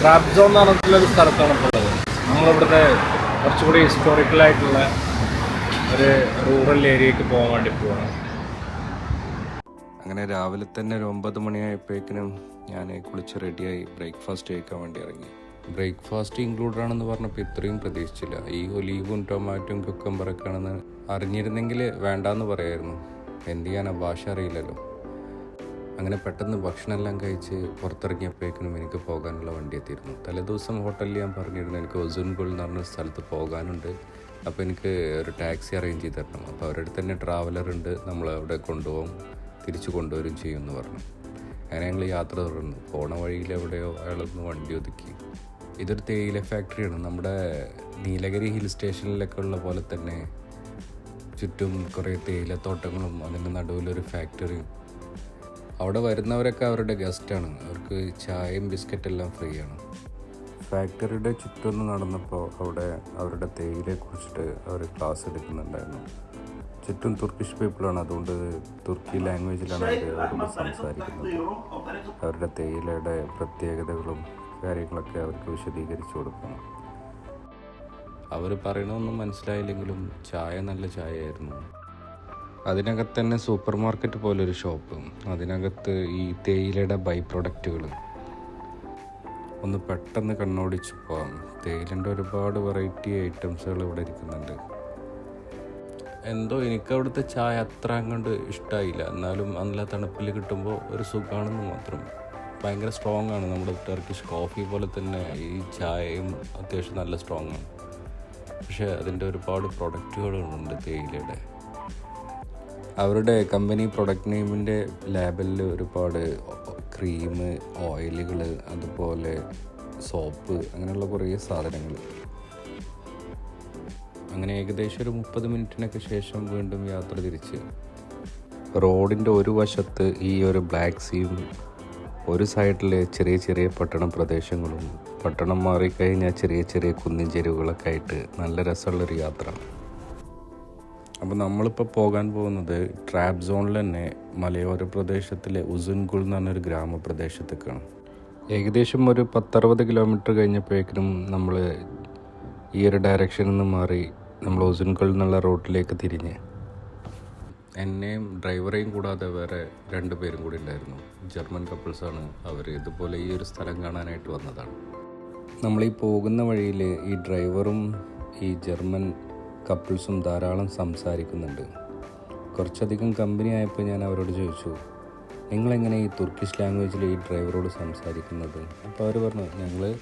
ട്രാപ്സോൺ എന്ന് പറഞ്ഞിട്ടുള്ളൊരു സ്ഥലത്താണ് ഇപ്പോൾ ഉള്ളത്. നമ്മളിവിടുത്തെ കുറച്ചുകൂടി ഹിസ്റ്റോറിക്കലായിട്ടുള്ള ഒരു റൂറൽ ഏരിയക്ക് പോകാൻ വേണ്ടി പോവാണ്. അങ്ങനെ രാവിലെ തന്നെ ഒരു ഒമ്പത് മണിയായപ്പോഴേക്കിനും ഞാൻ കുളിച്ച് റെഡിയായി ബ്രേക്ക്ഫാസ്റ്റ് കഴിക്കാൻ വേണ്ടി ഇറങ്ങി. ബ്രേക്ക്ഫാസ്റ്റ് ഇൻക്ലൂഡ് ആണെന്ന് പറഞ്ഞപ്പോൾ ഇത്രയും പ്രതീക്ഷിച്ചില്ല. ഈ ഒലീവും ടൊമാറ്റോയും കുക്കമ്പറൊക്കെ ആണെന്ന് അറിഞ്ഞിരുന്നെങ്കിൽ വേണ്ടാന്ന് പറയായിരുന്നു. എന്ത് ചെയ്യാനാ? ഭാഷ അറിയില്ലല്ലോ. അങ്ങനെ പെട്ടെന്ന് ഭക്ഷണമെല്ലാം കഴിച്ച് പുറത്തിറങ്ങിയപ്പോഴേക്കും എനിക്ക് പോകാനുള്ള വണ്ടി എത്തിയിരുന്നു. തലേദിവസം ഹോട്ടലിൽ ഞാൻ പറഞ്ഞിരുന്നു എനിക്ക് ഒസുൻഗുൾ എന്ന് പറഞ്ഞ സ്ഥലത്ത് പോകാനുണ്ട്. അപ്പോൾ എനിക്ക് ഒരു ടാക്സി അറേഞ്ച് ചെയ്ത് തരണം. അപ്പോൾ അവരുടെ തന്നെ ട്രാവലർ ഉണ്ട് നമ്മൾ അവിടെ കൊണ്ടുപോകും തിരിച്ചു കൊണ്ടുവരും ചെയ്യുമെന്ന് പറഞ്ഞു. അങ്ങനെ ഞങ്ങൾ യാത്ര തുടർന്നു. പോണ വഴിയിൽ എവിടെയോ അയാളൊന്ന് വണ്ടി ഒതുക്കി. ഇതൊരു തേയില ഫാക്ടറിയാണ്. നമ്മുടെ നീലഗിരി ഹിൽ സ്റ്റേഷനിലൊക്കെ ഉള്ള പോലെ തന്നെ ചുറ്റും കുറേ തേയിലത്തോട്ടങ്ങളും അതിന്റെ നടുവിലൊരു ഫാക്ടറിയും അവിടെ വരുന്നവരൊക്കെ അവരുടെ ഗസ്റ്റാണ് അവർക്ക് ചായയും ബിസ്ക്കറ്റ് എല്ലാം ഫ്രീ ആണ്. ഫാക്ടറിയുടെ ചുറ്റൊന്ന് നടന്നപ്പോൾ അവിടെ അവരുടെ തേയിലയെ കുറിച്ചിട്ട് അവർ ക്ലാസ് എടുക്കുന്നുണ്ടായിരുന്നു. ചുറ്റും തുർക്കിഷ് പീപ്പിളാണ് അതുകൊണ്ട് തുർക്കി ലാംഗ്വേജിലാണ് അവർ അവരോട് സംസാരിക്കുന്നത്. അവരുടെ തേയിലയുടെ പ്രത്യേകതകളും കാര്യങ്ങളൊക്കെ അവർക്ക് വിശദീകരിച്ചു കൊടുക്കണം. അവർ പറയണമെന്നും മനസ്സിലായില്ലെങ്കിലും ചായ നല്ല ചായയായിരുന്നു. അതിനകത്ത് തന്നെ സൂപ്പർ മാർക്കറ്റ് പോലൊരു ഷോപ്പ്. അതിനകത്ത് ഈ തേയിലയുടെ ബൈ പ്രൊഡക്റ്റുകൾ ഒന്ന് പെട്ടെന്ന് കണ്ണോടിച്ച് പോകാം തേയിലന്റെ ഒരുപാട് വെറൈറ്റി ഐറ്റംസുകൾ ഇവിടെ ഇരിക്കുന്നുണ്ട്. എന്തോ എനിക്ക് അവിടുത്തെ ചായ അത്ര അങ്ങോട്ട് ഇഷ്ടമായില്ല എന്നാലും നല്ല തണുപ്പിൽ കിട്ടുമ്പോൾ ഒരു സുഖമാണെന്ന് മാത്രം. ഭയങ്കര സ്ട്രോങ് ആണ് നമ്മുടെ ടർക്കിഷ് കോഫി പോലെ തന്നെ ഈ ചായയും അത്യാവശ്യം നല്ല സ്ട്രോങ് ആണ്. പക്ഷേ അതിന്റെ ഒരുപാട് പ്രൊഡക്റ്റുകളുണ്ട് തേയിലയുടെ. അവരുടെ കമ്പനി പ്രൊഡക്റ്റ് നെയിമിന്റെ ലാബലിൽ ഒരുപാട് ക്രീം ഓയിലുകൾ അതുപോലെ സോപ്പ് അങ്ങനെയുള്ള കുറേ സാധനങ്ങൾ അങ്ങനെ ഏകദേശം ഒരു മുപ്പത് മിനിറ്റിനൊക്കെ ശേഷം വീണ്ടും യാത്ര തിരിച്ച്. റോഡിന്റെ ഒരു വശത്ത് ഈ ഒരു ബ്ലാക്ക് സീയും ഒരു സൈഡിൽ ചെറിയ ചെറിയ പട്ടണ പ്രദേശങ്ങളും പട്ടണം മാറിക്കഴിഞ്ഞാൽ ചെറിയ ചെറിയ കുന്നിൻ ചെരുവുകളൊക്കെ ആയിട്ട് നല്ല രസമുള്ളൊരു യാത്ര. അപ്പോൾ നമ്മളിപ്പോൾ പോകാൻ പോകുന്നത് ട്രാപ്പ് സോണിൽ തന്നെ മലയോര പ്രദേശത്തിലെ ഉസുൻകുൾ എന്ന് പറഞ്ഞൊരു ഗ്രാമപ്രദേശത്തേക്കാണ്. ഏകദേശം ഒരു പത്തറുപത് കിലോമീറ്റർ കഴിഞ്ഞപ്പോഴേക്കും നമ്മൾ ഈ ഒരു ഡയറക്ഷനിൽ നിന്ന് മാറി നമ്മൾ ഉസുൻകുൾ എന്നുള്ള റോട്ടിലേക്ക് തിരിഞ്ഞ്. എന്നെയും ഡ്രൈവറെയും കൂടാതെ വേറെ രണ്ട് പേരും കൂടി ഉണ്ടായിരുന്നു. ജർമ്മൻ കപ്പിൾസാണ് അവർ ഇതുപോലെ ഈ ഒരു സ്ഥലം കാണാനായിട്ട് വന്നതാണ്. നമ്മൾ ഈ പോകുന്ന വഴിയിൽ ഈ ഡ്രൈവറും ഈ ജർമ്മൻ കപ്പിൾസും ധാരാളം സംസാരിക്കുന്നുണ്ട്. കുറച്ചധികം കമ്പനി ആയപ്പോൾ ഞാൻ അവരോട് ചോദിച്ചു നിങ്ങളെങ്ങനെ ഈ തുർക്കിഷ് ലാംഗ്വേജിൽ ഈ ഡ്രൈവറോട് സംസാരിക്കുന്നത്? അപ്പോൾ അവർ പറഞ്ഞു ഞങ്ങൾ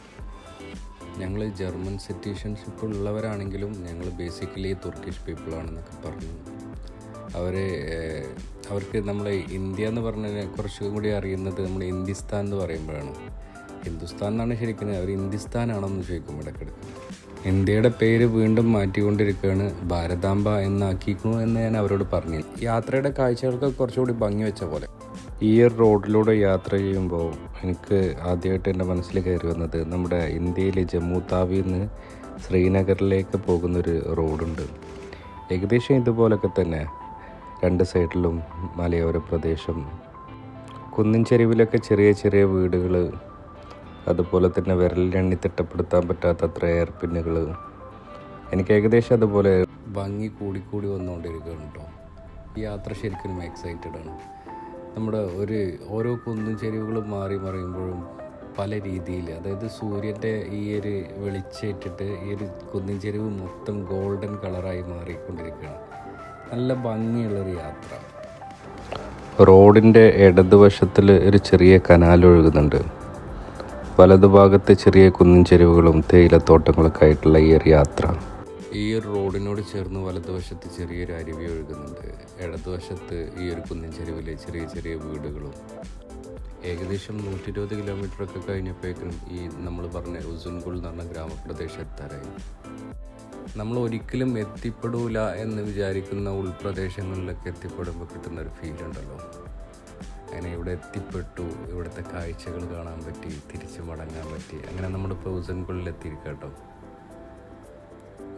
ഞങ്ങൾ ജർമ്മൻ സിറ്റിസൺഷിപ്പ് ഉള്ളവരാണെങ്കിലും ഞങ്ങൾ ബേസിക്കലി തുർക്കിഷ് പീപ്പിളാണെന്നൊക്കെ പറഞ്ഞു. അവർ അവർക്ക് നമ്മൾ ഇന്ത്യ എന്ന് പറഞ്ഞാൽ കുറച്ചും കൂടി അറിയുന്നത് നമ്മൾ ഹിന്ദുസ്ഥാൻ എന്ന് പറയുമ്പോഴാണ്. ഹിന്ദുസ്ഥാൻ എന്നാണ് ശരിക്കും അവർ ഹിന്ദുസ്ഥാനാണെന്ന് ചോദിക്കും ഇടയ്ക്കിടയ്ക്ക്. ഇന്ത്യയുടെ പേര് വീണ്ടും മാറ്റിക്കൊണ്ടിരിക്കുകയാണ്. ഭാരതാംബ എന്നാക്കിക്കുന്നു എന്ന് ഞാൻ അവരോട് പറഞ്ഞു. യാത്രയുടെ കാഴ്ചകൾക്ക് കുറച്ചുകൂടി ഭംഗി വെച്ച പോലെ. ഈ ഒരു റോഡിലൂടെ യാത്ര ചെയ്യുമ്പോൾ എനിക്ക് ആദ്യമായിട്ട് എന്റെ മനസ്സിൽ കയറി വന്നത് നമ്മുടെ ഇന്ത്യയിലെ ജമ്മു താവിയിൽ നിന്ന് ശ്രീനഗറിലേക്ക് പോകുന്നൊരു റോഡുണ്ട്. ഏകദേശം ഇതുപോലൊക്കെ തന്നെ. രണ്ട് സൈഡിലും മലയോര പ്രദേശം. കുന്നിൻ ചെരുവിലൊക്കെ ചെറിയ ചെറിയ വീടുകൾ അതുപോലെ തന്നെ വിരലിലെണ്ണി തിട്ടപ്പെടുത്താൻ പറ്റാത്തത്ര അത്ര എയർപിന്നുകൾ എനിക്ക് ഏകദേശം അതുപോലെ ഭംഗി കൂടിക്കൂടി വന്നുകൊണ്ടിരിക്കുകയാണ് കേട്ടോ. യാത്ര ശരിക്കും എക്സൈറ്റഡ് ആണ്. നമ്മുടെ ഒരു ഓരോ കുന്നും ചെരിവുകളും മാറി മറിയുമ്പോഴും പല രീതിയിൽ അതായത് സൂര്യന്റെ ഈ ഒരു വെളിച്ചേറ്റിട്ട് ഈ ഒരു കുന്നിൻ ചെരുവ് മൊത്തം ഗോൾഡൻ കളറായി മാറിക്കൊണ്ടിരിക്കുകയാണ്. നല്ല ഭംഗിയുള്ളൊരു യാത്ര. റോഡിന്റെ ഇടതുവശത്തിൽ ഒരു ചെറിയ കനാൽ ഒഴുകുന്നുണ്ട്. വലതുഭാഗത്ത് ചെറിയ കുന്നിൻ ചെരുവുകളും തേയിലത്തോട്ടങ്ങളൊക്കെ ആയിട്ടുള്ള ഈ ഒരു യാത്ര. ഈ ഒരു റോഡിനോട് ചേർന്ന് വലതുവശത്ത് ചെറിയൊരു അരുവി ഒഴുകുന്നുണ്ട്. ഇടതുവശത്ത് ഈ ഒരു കുന്നിൻ ചെരുവിലെ ചെറിയ ചെറിയ വീടുകളും. ഏകദേശം നൂറ്റി ഇരുപത് കിലോമീറ്റർ ഒക്കെ കഴിഞ്ഞപ്പോഴേക്കും ഈ നമ്മൾ പറഞ്ഞ ഉസുൻകുൾ എന്ന് പറഞ്ഞ ഗ്രാമപ്രദേശം എത്താറായി. നമ്മൾ ഒരിക്കലും എത്തിപ്പെടൂല എന്ന് വിചാരിക്കുന്ന ഉൾപ്രദേശങ്ങളിലൊക്കെ എത്തിപ്പെടുമ്പോൾ കിട്ടുന്ന ഒരു ഫീൽ ഉണ്ടല്ലോ. അങ്ങനെ ഇവിടെ എത്തിപ്പെട്ടു. ഇവിടുത്തെ കാഴ്ചകൾ കാണാൻ പറ്റി തിരിച്ചു മടങ്ങാൻ പറ്റി. അങ്ങനെ നമ്മുടെ ഉസൻകുള്ളിൽ എത്തിയിരിക്കട്ടോ കേട്ടോ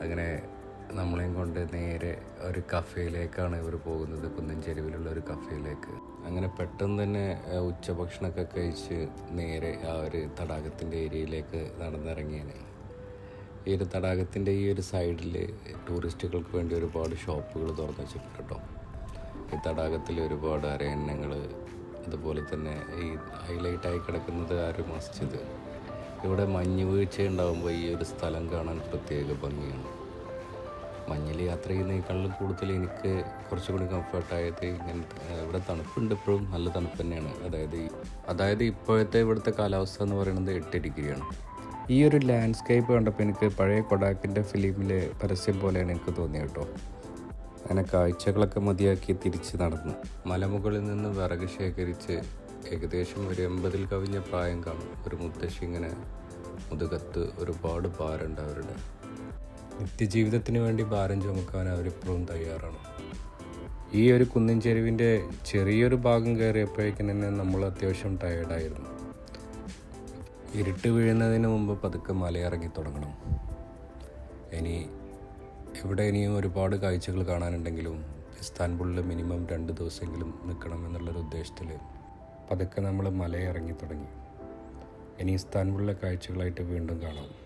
അങ്ങനെ നമ്മളെയും കൊണ്ട് നേരെ ഒരു കഫേയിലേക്കാണ് ഇവർ പോകുന്നത് കുന്നൻ ചെരുവിലുള്ള ഒരു കഫേയിലേക്ക്. അങ്ങനെ പെട്ടെന്ന് തന്നെ ഉച്ചഭക്ഷണമൊക്കെ കഴിച്ച് നേരെ ആ ഒരു തടാകത്തിന്റെ ഏരിയയിലേക്ക് നടന്നിറങ്ങിയാണ് ഈ ഒരു തടാകത്തിന്റെ ഈ ഒരു സൈഡിൽ ടൂറിസ്റ്റുകൾക്ക് വേണ്ടി ഒരുപാട് ഷോപ്പുകൾ തുറന്നു വെച്ചിട്ടുണ്ട് കേട്ടോ. ഈ തടാകത്തിൽ ഒരുപാട് അരയന്നങ്ങൾ അതുപോലെ തന്നെ ഈ ഹൈലൈറ്റായി കിടക്കുന്നത് ആ ഒരു മസ്ജിദ്? ഇവിടെ മഞ്ഞ് വീഴ്ച ഉണ്ടാകുമ്പോൾ ഈ ഒരു സ്ഥലം കാണാൻ പ്രത്യേക ഭംഗിയാണ്. മഞ്ഞിൽ യാത്ര ചെയ്യുന്നതിനേക്കാളും കൂടുതൽ എനിക്ക് കുറച്ചുകൂടി കംഫർട്ടായത് ഇങ്ങനത്തെ ആ, ഇവിടെ തണുപ്പുണ്ട് ഇപ്പോഴും. നല്ല തണുപ്പ് തന്നെയാണ്. അതായത് അതായത് ഇപ്പോഴത്തെ ഇവിടുത്തെ കാലാവസ്ഥ എന്ന് പറയുന്നത് എട്ട് ഡിഗ്രിയാണ്. ഈ ഒരു ലാൻഡ്സ്കേപ്പ് കണ്ടപ്പോൾ എനിക്ക് പഴയ കൊടാക്കിന്റെ ഫിലിമിലെ പരസ്യം പോലെയാണ് എനിക്ക് തോന്നിയത് കേട്ടോ. അങ്ങനെ കാഴ്ചകളൊക്കെ മതിയാക്കി തിരിച്ച് നടന്നു. മലമുകളിൽ നിന്ന് വിറക് ശേഖരിച്ച് ഏകദേശം ഒരു എൺപതിൽ കവിഞ്ഞ പ്രായം കാണും. ഒരു മുത്തശ്ശി ഇങ്ങനെ മുതുകത്ത് ഒരുപാട് ഭാരമുണ്ട് അവരുടെ. നിത്യജീവിതത്തിന് വേണ്ടി ഭാരം ചുമക്കാൻ അവരിപ്പോഴും തയ്യാറാണ്. ഈ ഒരു കുന്നിൻ ചെരുവിന്റെ ചെറിയൊരു ഭാഗം കയറിയപ്പോഴേക്കും തന്നെ നമ്മൾ അത്യാവശ്യം ടയേർഡായിരുന്നു ഇരുട്ട് വീഴുന്നതിന് മുമ്പ് പതുക്കെ മലയിറങ്ങി തുടങ്ങണം. ഇനി ഇവിടെ ഇനിയും ഒരുപാട് കാഴ്ചകൾ കാണാനുണ്ടെങ്കിലും ഇസ്താൻബുളിൽ മിനിമം രണ്ട് ദിവസമെങ്കിലും നിൽക്കണം എന്നുള്ളൊരു ഉദ്ദേശത്തിൽ പതുക്കെ നമ്മൾ മലയിറങ്ങി തുടങ്ങി. ഇനി ഇസ്താൻബുളിലെ കാഴ്ചകളായിട്ട് വീണ്ടും കാണാം.